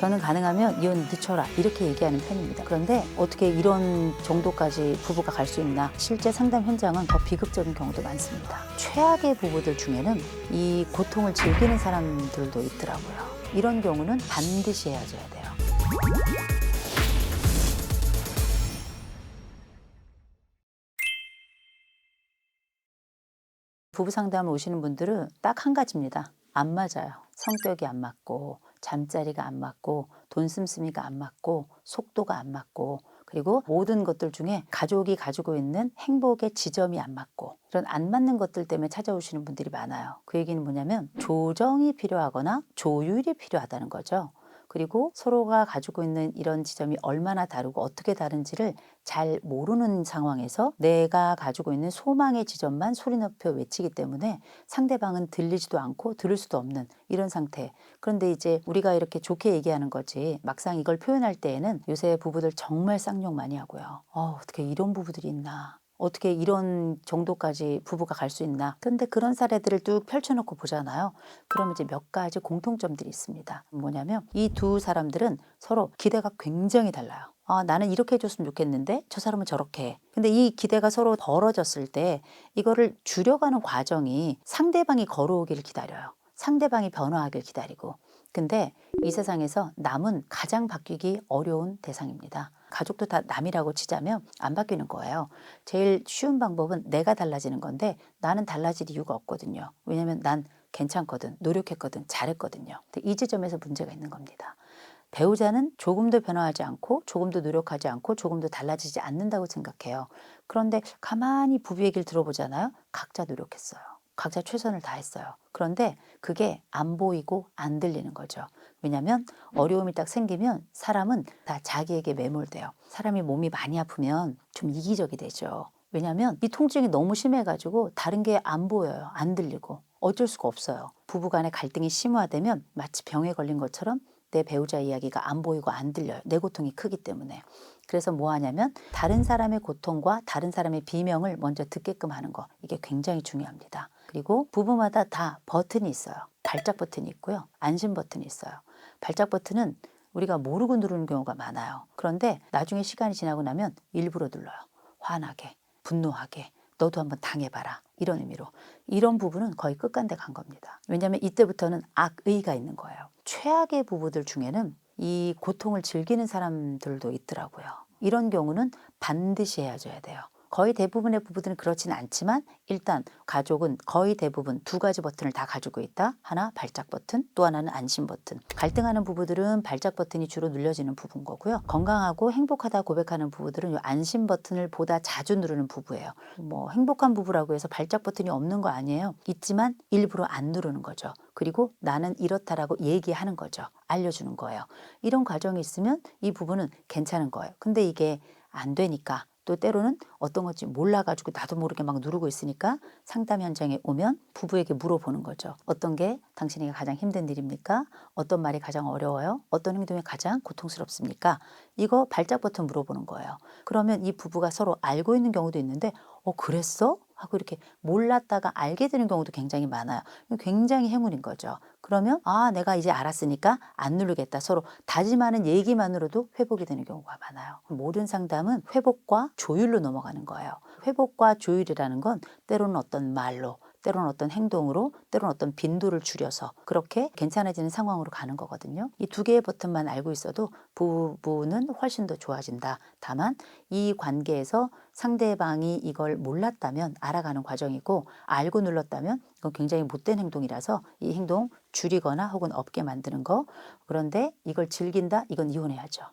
저는 가능하면 이혼 늦춰라 이렇게 얘기하는 편입니다. 그런데 어떻게 이런 정도까지 부부가 갈 수 있나? 실제 상담 현장은 더 비극적인 경우도 많습니다. 최악의 부부들 중에는 이 고통을 즐기는 사람들도 있더라고요. 이런 경우는 반드시 헤어져야 돼요. 부부 상담을 오시는 분들은 딱 한 가지입니다. 안 맞아요. 성격이 안 맞고 잠자리가 안 맞고 돈 씀씀이가 안 맞고 속도가 안 맞고 그리고 모든 것들 중에 가족이 가지고 있는 행복의 지점이 안 맞고 이런 안 맞는 것들 때문에 찾아오시는 분들이 많아요. 그 얘기는 뭐냐면 조정이 필요하거나 조율이 필요하다는 거죠. 그리고 서로가 가지고 있는 이런 지점이 얼마나 다르고 어떻게 다른지를 잘 모르는 상황에서 내가 가지고 있는 소망의 지점만 소리 높여 외치기 때문에 상대방은 들리지도 않고 들을 수도 없는 이런 상태. 그런데 이제 우리가 이렇게 좋게 얘기하는 거지 막상 이걸 표현할 때에는 요새 부부들 정말 쌍욕 많이 하고요. 어, 어떻게 이런 부부들이 있나. 어떻게 이런 정도까지 부부가 갈 수 있나. 근데 그런 사례들을 쭉 펼쳐놓고 보잖아요. 그러면 이제 몇 가지 공통점들이 있습니다. 뭐냐면 이 두 사람들은 서로 기대가 굉장히 달라요. 아, 나는 이렇게 해줬으면 좋겠는데 저 사람은 저렇게 해. 근데 이 기대가 서로 벌어졌을 때 이거를 줄여가는 과정이 상대방이 걸어오기를 기다려요. 상대방이 변화하길 기다리고. 근데 이 세상에서 남은 가장 바뀌기 어려운 대상입니다. 가족도 다 남이라고 치자면 안 바뀌는 거예요. 제일 쉬운 방법은 내가 달라지는 건데 나는 달라질 이유가 없거든요. 왜냐면 난 괜찮거든, 노력했거든, 잘했거든요. 이 지점에서 문제가 있는 겁니다. 배우자는 조금도 변화하지 않고 조금도 노력하지 않고 조금도 달라지지 않는다고 생각해요. 그런데 가만히 부부 얘기를 들어보잖아요. 각자 노력했어요. 각자 최선을 다했어요. 그런데 그게 안 보이고 안 들리는 거죠. 왜냐하면 어려움이 딱 생기면 사람은 다 자기에게 매몰돼요. 사람이 몸이 많이 아프면 좀 이기적이 되죠. 왜냐하면 이 통증이 너무 심해가지고 다른 게 안 보여요. 안 들리고. 어쩔 수가 없어요. 부부간의 갈등이 심화되면 마치 병에 걸린 것처럼 내 배우자 이야기가 안 보이고 안 들려요. 내 고통이 크기 때문에. 그래서 뭐 하냐면 다른 사람의 고통과 다른 사람의 비명을 먼저 듣게끔 하는 거. 이게 굉장히 중요합니다. 그리고 부부마다 다 버튼이 있어요. 발작 버튼이 있고요. 안심 버튼이 있어요. 발작 버튼은 우리가 모르고 누르는 경우가 많아요. 그런데 나중에 시간이 지나고 나면 일부러 눌러요. 화나게, 분노하게, 너도 한번 당해봐라. 이런 의미로. 이런 부분은 거의 끝간데 간 겁니다. 왜냐하면 이때부터는 악의가 있는 거예요. 최악의 부부들 중에는 이 고통을 즐기는 사람들도 있더라고요. 이런 경우는 반드시 헤어져야 돼요. 거의 대부분의 부부들은 그렇지는 않지만 일단 가족은 거의 대부분 두 가지 버튼을 다 가지고 있다. 하나 발작 버튼, 또 하나는 안심 버튼. 갈등하는 부부들은 발작 버튼이 주로 눌려지는 부부인 거고요. 건강하고 행복하다 고백하는 부부들은 이 안심 버튼을 보다 자주 누르는 부부예요. 뭐 행복한 부부라고 해서 발작 버튼이 없는 거 아니에요. 있지만 일부러 안 누르는 거죠. 그리고 나는 이렇다라고 얘기하는 거죠. 알려주는 거예요. 이런 과정이 있으면 이 부부는 괜찮은 거예요. 근데 이게 안 되니까 또 때로는 어떤 건지 몰라가지고 나도 모르게 막 누르고 있으니까 상담 현장에 오면 부부에게 물어보는 거죠. 어떤 게 당신에게 가장 힘든 일입니까? 어떤 말이 가장 어려워요? 어떤 행동이 가장 고통스럽습니까? 이거 발작 버튼 물어보는 거예요. 그러면 이 부부가 서로 알고 있는 경우도 있는데 어 그랬어? 하고 이렇게 몰랐다가 알게 되는 경우도 굉장히 많아요. 굉장히 행운인 거죠. 그러면 아 내가 이제 알았으니까 안 누르겠다. 서로 다짐하는 얘기만으로도 회복이 되는 경우가 많아요. 모든 상담은 회복과 조율로 넘어가는 거예요. 회복과 조율이라는 건 때로는 어떤 말로 때로는 어떤 행동으로 때로는 어떤 빈도를 줄여서 그렇게 괜찮아지는 상황으로 가는 거거든요. 이 두 개의 버튼만 알고 있어도 부부는 훨씬 더 좋아진다. 다만 이 관계에서 상대방이 이걸 몰랐다면 알아가는 과정이고 알고 눌렀다면 이건 굉장히 못된 행동이라서 이 행동 줄이거나 혹은 없게 만드는 거. 그런데 이걸 즐긴다? 이건 이혼해야죠.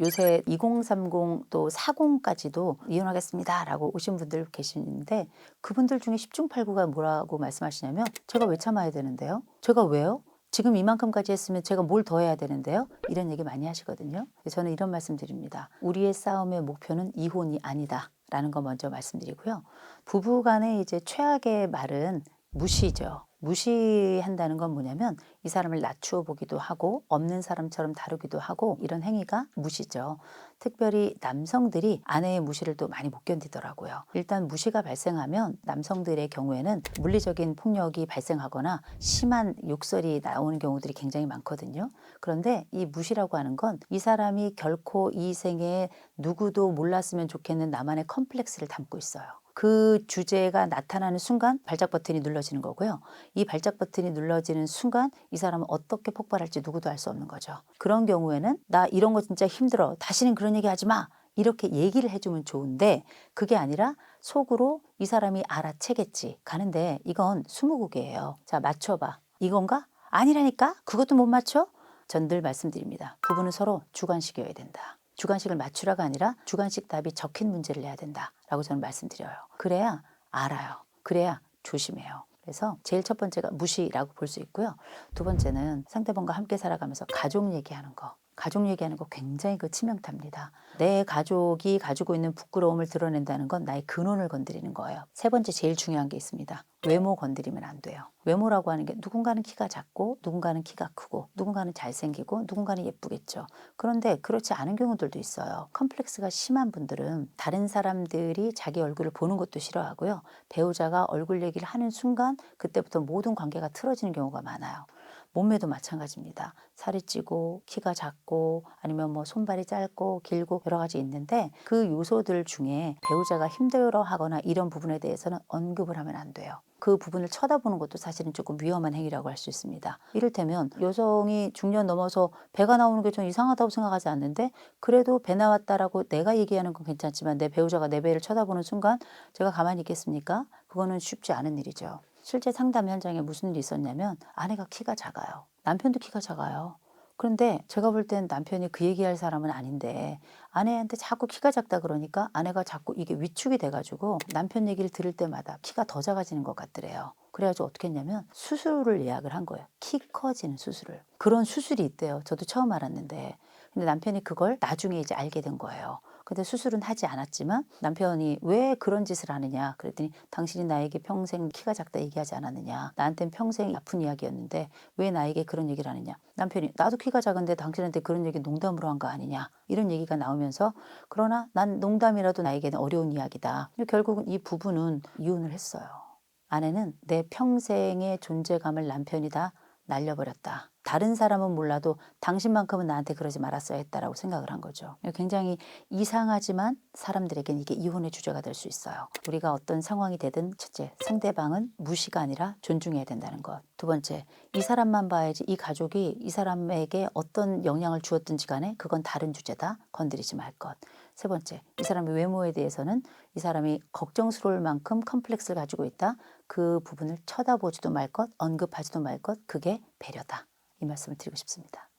요새 2030 또 40까지도 이혼하겠습니다라고 오신 분들 계시는데 그분들 중에 10중 8구가 뭐라고 말씀하시냐면 제가 왜 참아야 되는데요? 제가 왜요? 지금 이만큼까지 했으면 제가 뭘 더 해야 되는데요? 이런 얘기 많이 하시거든요. 저는 이런 말씀 드립니다. 우리의 싸움의 목표는 이혼이 아니다. 라는 거 먼저 말씀드리고요. 부부 간의 이제 최악의 말은 무시죠. 무시한다는 건 뭐냐면 이 사람을 낮추어 보기도 하고 없는 사람처럼 다루기도 하고 이런 행위가 무시죠. 특별히 남성들이 아내의 무시를 또 많이 못 견디더라고요. 일단 무시가 발생하면 남성들의 경우에는 물리적인 폭력이 발생하거나 심한 욕설이 나오는 경우들이 굉장히 많거든요. 그런데 이 무시라고 하는 건 이 사람이 결코 이 생에 누구도 몰랐으면 좋겠는 나만의 컴플렉스를 담고 있어요. 그 주제가 나타나는 순간 발작 버튼이 눌러지는 거고요. 이 발작 버튼이 눌러지는 순간 이 사람은 어떻게 폭발할지 누구도 알 수 없는 거죠. 그런 경우에는 나 이런 거 진짜 힘들어. 다시는 그런 얘기 하지 마. 이렇게 얘기를 해주면 좋은데 그게 아니라 속으로 이 사람이 알아채겠지 가는데 이건 스무고개예요. 자 맞춰봐. 이건가? 아니라니까? 그것도 못 맞춰? 전늘 말씀드립니다. 부부는 서로 주관식이어야 된다. 주관식을 맞추라가 아니라 주관식 답이 적힌 문제를 내야 된다라고 저는 말씀드려요. 그래야 알아요. 그래야 조심해요. 그래서 제일 첫 번째가 무시라고 볼 수 있고요. 두 번째는 상대방과 함께 살아가면서 가족 얘기하는 거. 가족 얘기하는 거 굉장히 그 치명타입니다. 내 가족이 가지고 있는 부끄러움을 드러낸다는 건 나의 근원을 건드리는 거예요. 세 번째 제일 중요한 게 있습니다. 외모 건드리면 안 돼요. 외모라고 하는 게 누군가는 키가 작고 누군가는 키가 크고 누군가는 잘생기고 누군가는 예쁘겠죠. 그런데 그렇지 않은 경우들도 있어요. 컴플렉스가 심한 분들은 다른 사람들이 자기 얼굴을 보는 것도 싫어하고요. 배우자가 얼굴 얘기를 하는 순간 그때부터 모든 관계가 틀어지는 경우가 많아요. 몸매도 마찬가지입니다. 살이 찌고 키가 작고 아니면 뭐 손발이 짧고 길고 여러 가지 있는데 그 요소들 중에 배우자가 힘들어하거나 이런 부분에 대해서는 언급을 하면 안 돼요. 그 부분을 쳐다보는 것도 사실은 조금 위험한 행위라고 할 수 있습니다. 이를테면 여성이 중년 넘어서 배가 나오는 게 좀 이상하다고 생각하지 않는데 그래도 배 나왔다라고 내가 얘기하는 건 괜찮지만 내 배우자가 내 배를 쳐다보는 순간 제가 가만히 있겠습니까? 그거는 쉽지 않은 일이죠. 실제 상담 현장에 무슨 일이 있었냐면 아내가 키가 작아요. 남편도 키가 작아요. 그런데 제가 볼 땐 남편이 그 얘기할 사람은 아닌데 아내한테 자꾸 키가 작다 그러니까 아내가 자꾸 이게 위축이 돼가지고 남편 얘기를 들을 때마다 키가 더 작아지는 것 같더래요. 그래가지고 어떻게 했냐면 수술을 예약을 한 거예요. 키 커지는 수술을. 그런 수술이 있대요. 저도 처음 알았는데. 근데 남편이 그걸 나중에 이제 알게 된 거예요. 근데 수술은 하지 않았지만 남편이 왜 그런 짓을 하느냐? 그랬더니 당신이 나에게 평생 키가 작다 얘기하지 않았느냐? 나한테는 평생 아픈 이야기였는데 왜 나에게 그런 얘기를 하느냐? 남편이 나도 키가 작은데 당신한테 그런 얘기 농담으로 한 거 아니냐? 이런 얘기가 나오면서 그러나 난 농담이라도 나에게는 어려운 이야기다. 결국은 이 부부는 이혼을 했어요. 아내는 내 평생의 존재감을 남편이 다 날려버렸다. 다른 사람은 몰라도 당신만큼은 나한테 그러지 말았어야 했다라고 생각을 한 거죠. 굉장히 이상하지만 사람들에겐 이게 이혼의 주제가 될 수 있어요. 우리가 어떤 상황이 되든 첫째, 상대방은 무시가 아니라 존중해야 된다는 것. 두 번째, 이 사람만 봐야지 이 가족이 이 사람에게 어떤 영향을 주었든지 간에 그건 다른 주제다. 건드리지 말 것. 세 번째, 이 사람의 외모에 대해서는 이 사람이 걱정스러울 만큼 컴플렉스를 가지고 있다. 그 부분을 쳐다보지도 말 것, 언급하지도 말 것, 그게 배려다. 이 말씀을 드리고 싶습니다.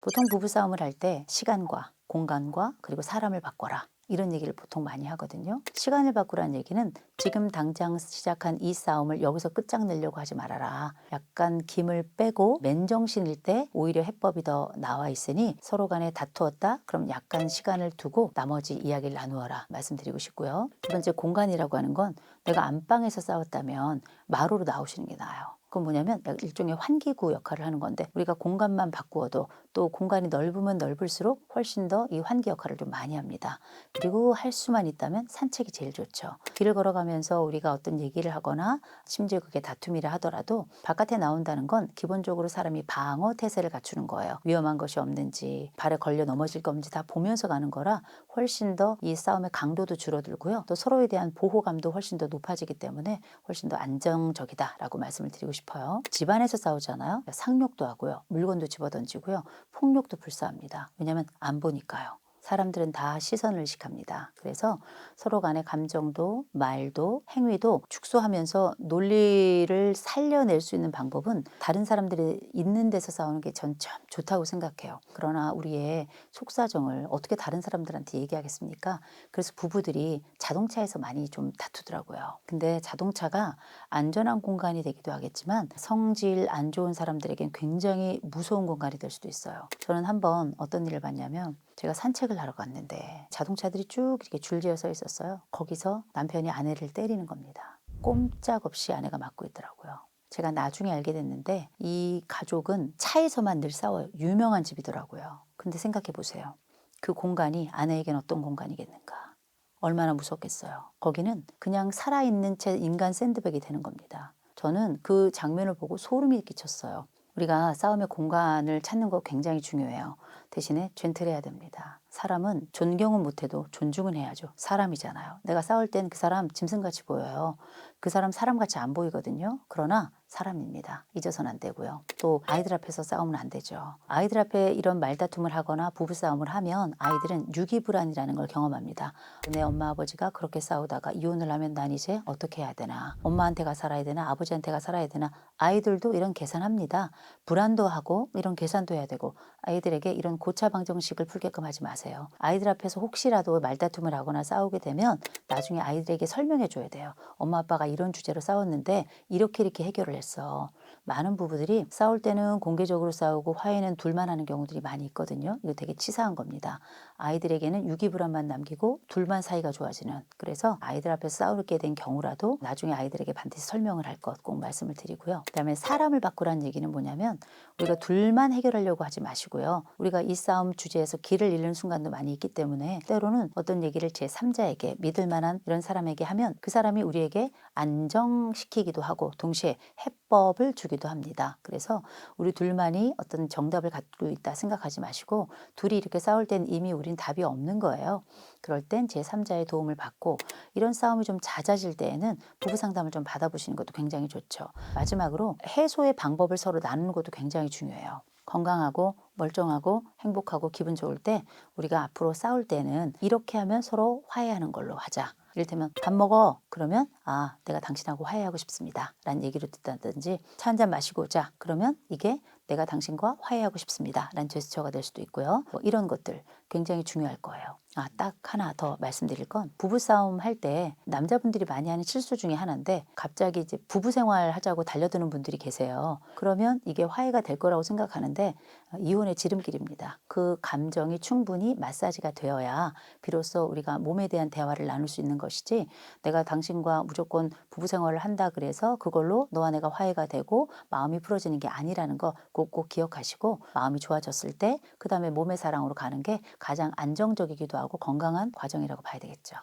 보통 부부싸움을 할 때 시간과 공간과 그리고 사람을 바꿔라. 이런 얘기를 보통 많이 하거든요. 시간을 바꾸라는 얘기는 지금 당장 시작한 이 싸움을 여기서 끝장내려고 하지 말아라. 약간 김을 빼고 맨정신일 때 오히려 해법이 더 나와 있으니 서로 간에 다투었다? 그럼 약간 시간을 두고 나머지 이야기를 나누어라. 말씀드리고 싶고요. 두 번째 공간이라고 하는 건 내가 안방에서 싸웠다면 마루로 나오시는 게 나아요. 그건 뭐냐면 일종의 환기구 역할을 하는 건데 우리가 공간만 바꾸어도 또 공간이 넓으면 넓을수록 훨씬 더 이 환기 역할을 좀 많이 합니다. 그리고 할 수만 있다면 산책이 제일 좋죠. 길을 걸어가면서 우리가 어떤 얘기를 하거나 심지어 그게 다툼이라 하더라도 바깥에 나온다는 건 기본적으로 사람이 방어 태세를 갖추는 거예요. 위험한 것이 없는지 발에 걸려 넘어질 거 없는지 다 보면서 가는 거라 훨씬 더 이 싸움의 강도도 줄어들고요. 또 서로에 대한 보호감도 훨씬 더 높아지기 때문에 훨씬 더 안정적이다라고 말씀을 드리고 싶 어요. 집안에서 싸우잖아요. 상욕도 하고요. 물건도 집어던지고요. 폭력도 불사합니다. 왜냐하면 안 보니까요. 사람들은 다 시선을 의식합니다. 그래서 서로 간의 감정도 말도 행위도 축소하면서 논리를 살려낼 수 있는 방법은 다른 사람들이 있는 데서 싸우는 게 전 참 좋다고 생각해요. 그러나 우리의 속사정을 어떻게 다른 사람들한테 얘기하겠습니까? 그래서 부부들이 자동차에서 많이 좀 다투더라고요. 근데 자동차가 안전한 공간이 되기도 하겠지만 성질 안 좋은 사람들에겐 굉장히 무서운 공간이 될 수도 있어요. 저는 한번 어떤 일을 봤냐면 제가 산책을 하러 갔는데 자동차들이 쭉 이렇게 줄지어 서 있었어요. 거기서 남편이 아내를 때리는 겁니다. 꼼짝없이 아내가 맡고 있더라고요. 제가 나중에 알게 됐는데 이 가족은 차에서만 늘 싸워요. 유명한 집이더라고요. 근데 생각해 보세요. 그 공간이 아내에겐 어떤 공간이겠는가? 얼마나 무섭겠어요. 거기는 그냥 살아있는 채 인간 샌드백이 되는 겁니다. 저는 그 장면을 보고 소름이 끼쳤어요. 우리가 싸움의 공간을 찾는 거 굉장히 중요해요. 대신에 젠틀해야 됩니다. 사람은 존경은 못해도 존중은 해야죠. 사람이잖아요. 내가 싸울 땐 그 사람 짐승같이 보여요. 그 사람 사람같이 안 보이거든요. 그러나 사람입니다. 잊어서는 안 되고요. 또 아이들 앞에서 싸우면 안 되죠. 아이들 앞에 이런 말다툼을 하거나 부부싸움을 하면 아이들은 유기불안이라는 걸 경험합니다. 내 엄마 아버지가 그렇게 싸우다가 이혼을 하면 난 이제 어떻게 해야 되나 엄마한테 가 살아야 되나 아버지한테 가 살아야 되나 아이들도 이런 계산합니다. 불안도 하고 이런 계산도 해야 되고 아이들에게 이런 고차 방정식을 풀게끔 하지 마세요. 아이들 앞에서 혹시라도 말다툼을 하거나 싸우게 되면 나중에 아이들에게 설명해 줘야 돼요. 엄마 아빠가 이런 주제로 싸웠는데 이렇게 이렇게 해결을 했어. 많은 부부들이 싸울 때는 공개적으로 싸우고 화해는 둘만 하는 경우들이 많이 있거든요. 이거 되게 치사한 겁니다. 아이들에게는 유기불안만 남기고 둘만 사이가 좋아지는 그래서 아이들 앞에서 싸우게 된 경우라도 나중에 아이들에게 반드시 설명을 할 것 꼭 말씀을 드리고요. 그다음에 사람을 바꾸라는 얘기는 뭐냐면 우리가 둘만 해결하려고 하지 마시고요. 우리가 이 싸움 주제에서 길을 잃는 순간도 많이 있기 때문에 때로는 어떤 얘기를 제 3자에게 믿을 만한 이런 사람에게 하면 그 사람이 우리에게 안정시키기도 하고 동시에 해법을 주기 도 합니다. 그래서 우리 둘만이 어떤 정답을 갖고 있다 생각하지 마시고 둘이 이렇게 싸울 땐 이미 우린 답이 없는 거예요. 그럴 땐 제3자의 도움을 받고 이런 싸움이 좀 잦아질 때에는 부부 상담을 좀 받아보시는 것도 굉장히 좋죠. 마지막으로 해소의 방법을 서로 나누는 것도 굉장히 중요해요. 건강하고 멀쩡하고 행복하고 기분 좋을 때 우리가 앞으로 싸울 때는 이렇게 하면 서로 화해하는 걸로 하자. 이를테면 밥 먹어. 그러면 아 내가 당신하고 화해하고 싶습니다. 라는 얘기를 듣다든지 차 한 잔 마시고 자. 그러면 이게 내가 당신과 화해하고 싶습니다. 라는 제스처가 될 수도 있고요. 뭐 이런 것들 굉장히 중요할 거예요 아 딱 하나 더 말씀드릴 건 부부싸움 할 때 남자분들이 많이 하는 실수 중에 하나인데 갑자기 이제 부부 생활 하자고 달려드는 분들이 계세요. 그러면 이게 화해가 될 거라고 생각하는데 어, 이혼의 지름길입니다. 그 감정이 충분히 마사지가 되어야 비로소 우리가 몸에 대한 대화를 나눌 수 있는 것이지 내가 당신과 무조건 부부 생활을 한다 그래서 그걸로 너와 내가 화해가 되고 마음이 풀어지는 게 아니라는 거 꼭꼭 기억하시고 마음이 좋아졌을 때 그 다음에 몸의 사랑으로 가는 게 가장 안정적이기도 하고 건강한 과정이라고 봐야 되겠죠.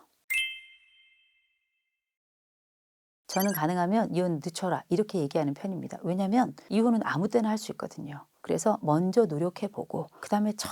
저는 가능하면 이혼 늦춰라 이렇게 얘기하는 편입니다. 왜냐하면 이혼은 아무 때나 할 수 있거든요. 그래서 먼저 노력해보고 그 다음에 정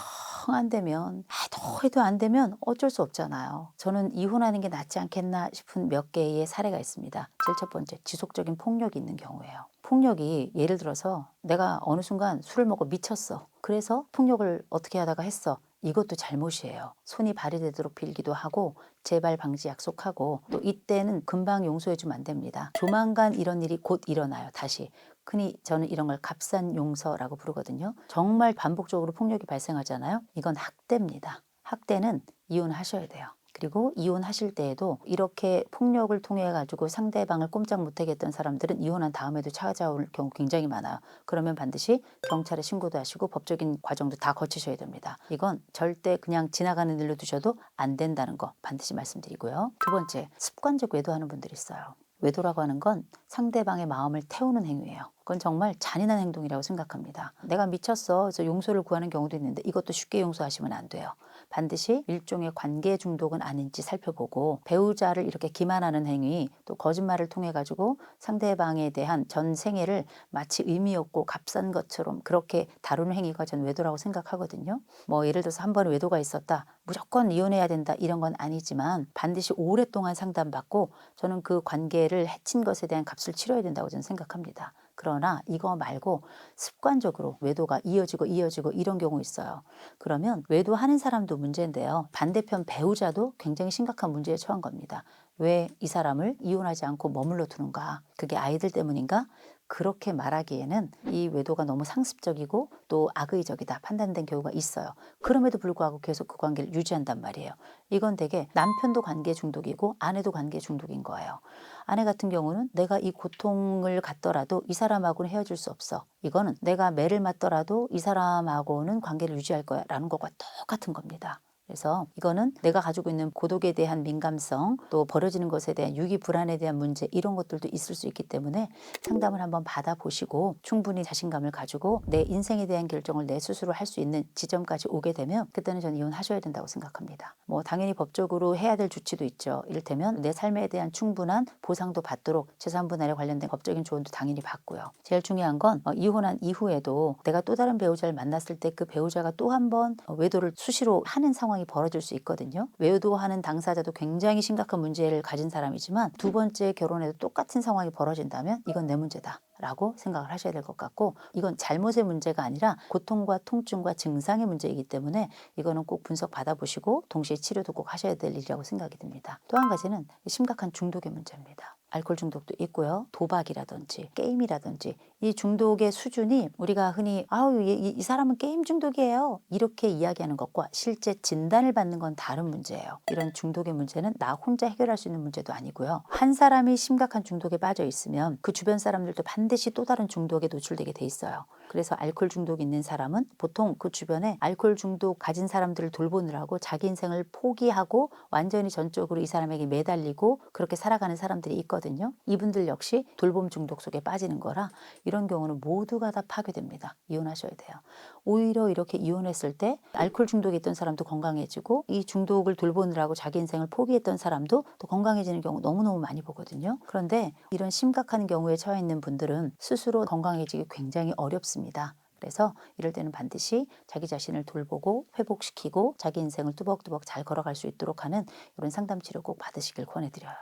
안 되면 해도 해도 안 되면 어쩔 수 없잖아요. 저는 이혼하는 게 낫지 않겠나 싶은 몇 개의 사례가 있습니다. 제일 첫 번째 지속적인 폭력이 있는 경우예요. 폭력이 예를 들어서 내가 어느 순간 술을 먹고 미쳤어. 그래서 폭력을 어떻게 하다가 했어. 이것도 잘못이에요. 손이 발휘되도록 빌기도 하고 재발 방지 약속하고 또 이때는 금방 용서해 주면 안 됩니다. 조만간 이런 일이 곧 일어나요. 다시. 흔히 저는 이런 걸 값싼 용서라고 부르거든요. 정말 반복적으로 폭력이 발생하잖아요. 이건 학대입니다. 학대는 이혼하셔야 돼요. 그리고 이혼하실 때에도 이렇게 폭력을 통해 가지고 상대방을 꼼짝 못하게 했던 사람들은 이혼한 다음에도 찾아올 경우 굉장히 많아요. 그러면 반드시 경찰에 신고도 하시고 법적인 과정도 다 거치셔야 됩니다. 이건 절대 그냥 지나가는 일로 두셔도 안 된다는 거 반드시 말씀드리고요. 두 번째, 습관적 외도하는 분들이 있어요. 외도라고 하는 건 상대방의 마음을 태우는 행위예요. 그건 정말 잔인한 행동이라고 생각합니다. 내가 미쳤어. 그래서 용서를 구하는 경우도 있는데 이것도 쉽게 용서하시면 안 돼요. 반드시 일종의 관계 중독은 아닌지 살펴보고 배우자를 이렇게 기만하는 행위 또 거짓말을 통해 가지고 상대방에 대한 전 생애를 마치 의미 없고 값싼 것처럼 그렇게 다루는 행위가 전 외도라고 생각하거든요. 뭐 예를 들어서 한 번 외도가 있었다. 무조건 이혼해야 된다 이런 건 아니지만 반드시 오랫동안 상담받고 저는 그 관계를 해친 것에 대한 값을 치러야 된다고 저는 생각합니다. 그러나 이거 말고 습관적으로 외도가 이어지고 이어지고 이런 경우 있어요. 그러면 외도하는 사람도 문제인데요. 반대편 배우자도 굉장히 심각한 문제에 처한 겁니다. 왜 이 사람을 이혼하지 않고 머물러 두는가? 그게 아이들 때문인가? 그렇게 말하기에는 이 외도가 너무 상습적이고 또 악의적이다 판단된 경우가 있어요. 그럼에도 불구하고 계속 그 관계를 유지한단 말이에요. 이건 되게 남편도 관계 중독이고 아내도 관계 중독인 거예요. 아내 같은 경우는 내가 이 고통을 갖더라도 이 사람하고는 헤어질 수 없어. 이거는 내가 매를 맞더라도 이 사람하고는 관계를 유지할 거야 라는 것과 똑같은 겁니다. 그래서 이거는 내가 가지고 있는 고독에 대한 민감성, 또 버려지는 것에 대한 유기 불안에 대한 문제 이런 것들도 있을 수 있기 때문에 상담을 한번 받아보시고 충분히 자신감을 가지고 내 인생에 대한 결정을 내 스스로 할 수 있는 지점까지 오게 되면 그때는 저는 이혼하셔야 된다고 생각합니다. 뭐 당연히 법적으로 해야 될 조치도 있죠. 이를테면 내 삶에 대한 충분한 보상도 받도록 재산 분할에 관련된 법적인 조언도 당연히 받고요. 제일 중요한 건 어, 이혼한 이후에도 내가 또 다른 배우자를 만났을 때 그 배우자가 또 한 번 외도를 수시로 하는 상황 이 벌어질 수 있거든요. 외도하는 당사자도 굉장히 심각한 문제를 가진 사람이지만 두 번째 결혼에도 똑같은 상황이 벌어진다면 이건 내 문제다. 라고 생각을 하셔야 될 것 같고 이건 잘못의 문제가 아니라 고통과 통증과 증상의 문제이기 때문에 이거는 꼭 분석 받아보시고 동시에 치료도 꼭 하셔야 될 일이라고 생각이 듭니다. 또 한 가지는 심각한 중독의 문제입니다. 알코올 중독도 있고요. 도박이라든지 게임이라든지 이 중독의 수준이 우리가 흔히 아우 이, 이- 이 사람은 게임 중독이에요. 이렇게 이야기하는 것과 실제 진단을 받는 건 다른 문제예요. 이런 중독의 문제는 나 혼자 해결할 수 있는 문제도 아니고요. 한 사람이 심각한 중독에 빠져 있으면 그 주변 사람들도 반드시 또 다른 중독에 노출되게 돼 있어요. 그래서 알코올 중독 있는 사람은 보통 그 주변에 알코올 중독 가진 사람들을 돌보느라고 자기 인생을 포기하고 완전히 전적으로 이 사람에게 매달리고 그렇게 살아가는 사람들이 있거든요. 이분들 역시 돌봄 중독 속에 빠지는 거라 이런 경우는 모두가 다 파괴됩니다. 이혼하셔야 돼요. 오히려 이렇게 이혼했을 때 알코올 중독에 있던 사람도 건강해지고 이 중독을 돌보느라고 자기 인생을 포기했던 사람도 또 건강해지는 경우 너무너무 많이 보거든요. 그런데 이런 심각한 경우에 처해 있는 분들은 스스로 건강해지기 굉장히 어렵습니다. 그래서 이럴 때는 반드시 자기 자신을 돌보고 회복시키고 자기 인생을 뚜벅뚜벅 잘 걸어갈 수 있도록 하는 이런 상담 치료 꼭 받으시길 권해드려요.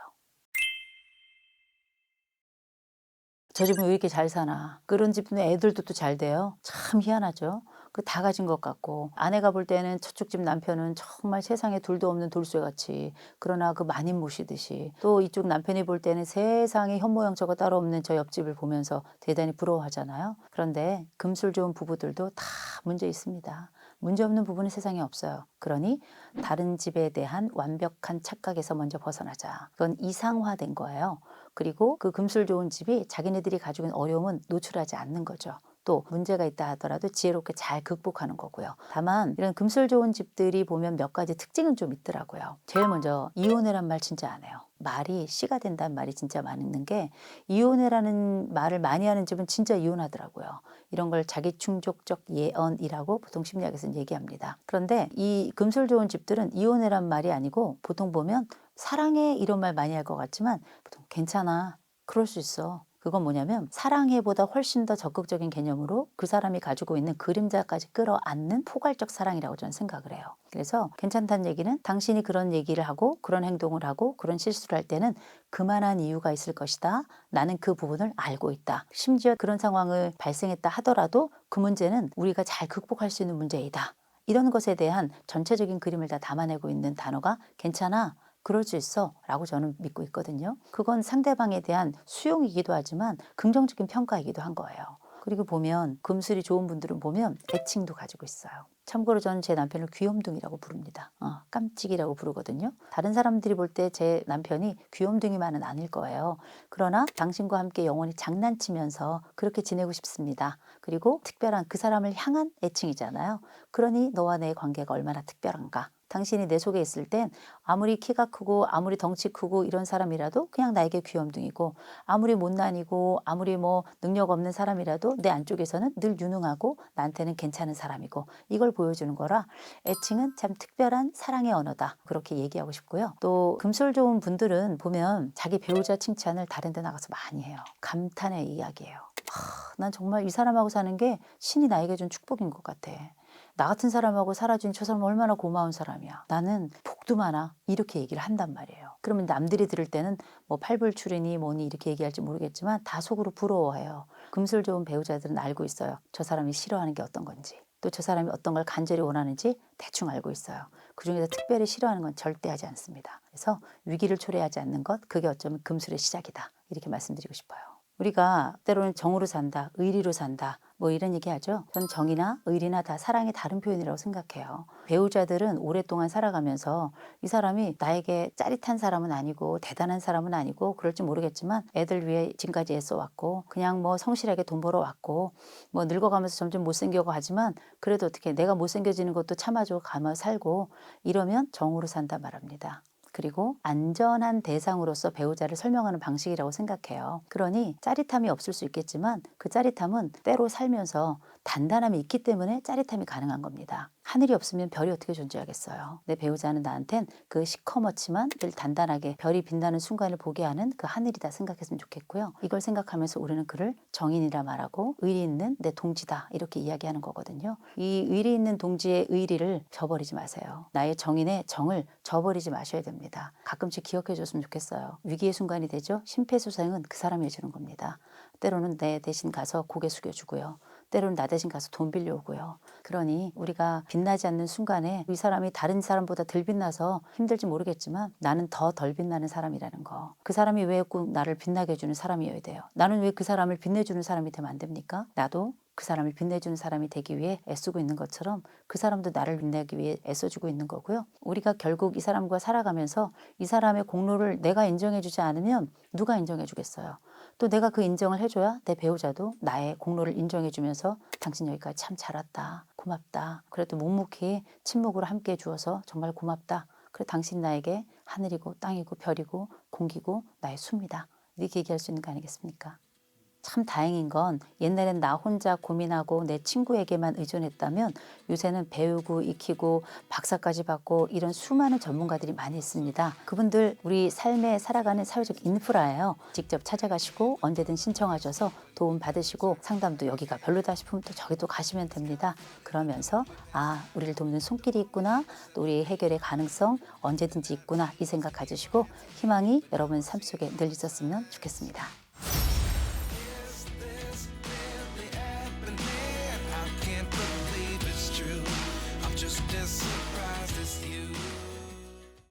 저 집은 왜 이렇게 잘 사나? 그런 집은 애들도 또 잘 돼요. 참 희한하죠. 그 다 가진 것 같고 아내가 볼 때는 저쪽 집 남편은 정말 세상에 둘도 없는 돌쇠 같이 그러나 그 마님 모시듯이 또 이쪽 남편이 볼 때는 세상에 현모양처가 따로 없는 저 옆집을 보면서 대단히 부러워하잖아요. 그런데 금술 좋은 부부들도 다 문제 있습니다. 문제 없는 부분은 세상에 없어요. 그러니 다른 집에 대한 완벽한 착각에서 먼저 벗어나자. 그건 이상화된 거예요. 그리고 그 금술 좋은 집이 자기네들이 가지고 있는 어려움은 노출하지 않는 거죠. 또 문제가 있다 하더라도 지혜롭게 잘 극복하는 거고요. 다만 이런 금술 좋은 집들이 보면 몇 가지 특징은 좀 있더라고요. 제일 먼저 이혼해란 말 진짜 안 해요. 말이 씨가 된다는 말이 진짜 많은 게 이혼해라는 말을 많이 하는 집은 진짜 이혼하더라고요. 이런 걸 자기 충족적 예언이라고 보통 심리학에서는 얘기합니다. 그런데 이 금술 좋은 집들은 이혼해란 말이 아니고 보통 보면 사랑해 이런 말 많이 할 것 같지만 보통 괜찮아 그럴 수 있어 그건 뭐냐면 사랑해보다 훨씬 더 적극적인 개념으로 그 사람이 가지고 있는 그림자까지 끌어안는 포괄적 사랑이라고 저는 생각을 해요. 그래서 괜찮다는 얘기는 당신이 그런 얘기를 하고 그런 행동을 하고 그런 실수를 할 때는 그만한 이유가 있을 것이다. 나는 그 부분을 알고 있다. 심지어 그런 상황을 발생했다 하더라도 그 문제는 우리가 잘 극복할 수 있는 문제이다. 이런 것에 대한 전체적인 그림을 다 담아내고 있는 단어가 괜찮아. 그럴 수 있어 라고 저는 믿고 있거든요. 그건 상대방에 대한 수용이기도 하지만 긍정적인 평가이기도 한 거예요. 그리고 보면 금술이 좋은 분들은 보면 애칭도 가지고 있어요. 참고로 저는 제 남편을 귀염둥이라고 부릅니다. 어, 깜찍이라고 부르거든요. 다른 사람들이 볼 때 제 남편이 귀염둥이만은 아닐 거예요. 그러나 당신과 함께 영원히 장난치면서 그렇게 지내고 싶습니다. 그리고 특별한 그 사람을 향한 애칭이잖아요. 그러니 너와 내 관계가 얼마나 특별한가. 당신이 내 속에 있을 땐 아무리 키가 크고 아무리 덩치 크고 이런 사람이라도 그냥 나에게 귀염둥이고 아무리 못난이고 아무리 뭐 능력 없는 사람이라도 내 안쪽에서는 늘 유능하고 나한테는 괜찮은 사람이고 이걸 보여주는 거라 애칭은 참 특별한 사랑의 언어다. 그렇게 얘기하고 싶고요. 또 금술 좋은 분들은 보면 자기 배우자 칭찬을 다른 데 나가서 많이 해요. 감탄의 이야기예요. 하, 난 정말 이 사람하고 사는 게 신이 나에게 준 축복인 것 같아 나 같은 사람하고 살아준 저 사람 얼마나 고마운 사람이야. 나는 복도 많아. 이렇게 얘기를 한단 말이에요. 그러면 남들이 들을 때는 뭐 팔불출이니 뭐니 이렇게 얘기할지 모르겠지만 다 속으로 부러워해요. 금술 좋은 배우자들은 알고 있어요. 저 사람이 싫어하는 게 어떤 건지. 또 저 사람이 어떤 걸 간절히 원하는지 대충 알고 있어요. 그 중에서 특별히 싫어하는 건 절대 하지 않습니다. 그래서 위기를 초래하지 않는 것, 그게 어쩌면 금술의 시작이다. 이렇게 말씀드리고 싶어요. 우리가 때로는 정으로 산다, 의리로 산다, 뭐 이런 얘기 하죠. 전 정이나 의리나 다 사랑의 다른 표현이라고 생각해요. 배우자들은 오랫동안 살아가면서 이 사람이 나에게 짜릿한 사람은 아니고 대단한 사람은 아니고 그럴지 모르겠지만 애들 위해 지금까지 애써왔고 그냥 뭐 성실하게 돈 벌어왔고 뭐 늙어가면서 점점 못생겨고 하지만 그래도 어떻게 내가 못생겨지는 것도 참아주고 감아 살고 이러면 정으로 산다 말합니다. 그리고 안전한 대상으로서 배우자를 설명하는 방식이라고 생각해요. 그러니 짜릿함이 없을 수 있겠지만 그 짜릿함은 때로 살면서 단단함이 있기 때문에 짜릿함이 가능한 겁니다. 하늘이 없으면 별이 어떻게 존재하겠어요. 내 배우자는 나한텐 그 시커멓지만 늘 단단하게 별이 빛나는 순간을 보게 하는 그 하늘이다 생각했으면 좋겠고요. 이걸 생각하면서 우리는 그를 정인이라 말하고 의리 있는 내 동지다 이렇게 이야기하는 거거든요. 이 의리 있는 동지의 의리를 저버리지 마세요. 나의 정인의 정을 저버리지 마셔야 됩니다. 가끔씩 기억해 줬으면 좋겠어요. 위기의 순간이 되죠. 심폐소생은 그 사람이 해주는 겁니다. 때로는 내 대신 가서 고개 숙여주고요. 때로는 나 대신 가서 돈 빌려오고요. 그러니 우리가 빛나지 않는 순간에 이 사람이 다른 사람보다 덜 빛나서 힘들지 모르겠지만 나는 더 덜 빛나는 사람이라는 거. 그 사람이 왜 꼭 나를 빛나게 해주는 사람이어야 돼요. 나는 왜 그 사람을 빛내주는 사람이 되면 안 됩니까? 나도 그 사람을 빛내주는 사람이 되기 위해 애쓰고 있는 것처럼 그 사람도 나를 빛내기 위해 애써주고 있는 거고요. 우리가 결국 이 사람과 살아가면서 이 사람의 공로를 내가 인정해주지 않으면 누가 인정해주겠어요. 또 내가 그 인정을 해줘야 내 배우자도 나의 공로를 인정해주면서 당신 여기까지 참 잘 왔다. 고맙다. 그래도 묵묵히 침묵으로 함께 해주어서 정말 고맙다. 그래 당신 나에게 하늘이고 땅이고 별이고 공기고 나의 수입니다. 이렇게 얘기할 수 있는 거 아니겠습니까? 참 다행인 건 옛날엔 나 혼자 고민하고 내 친구에게만 의존했다면 요새는 배우고 익히고 박사까지 받고 이런 수많은 전문가들이 많이 있습니다. 그분들 우리 삶에 살아가는 사회적 인프라예요. 직접 찾아가시고 언제든 신청하셔서 도움 받으시고 상담도 여기가 별로다 싶으면 또 저기 또 가시면 됩니다. 그러면서 아 우리를 돕는 손길이 있구나 또 우리 해결의 가능성 언제든지 있구나 이 생각 가지시고 희망이 여러분 삶 속에 늘 있었으면 좋겠습니다.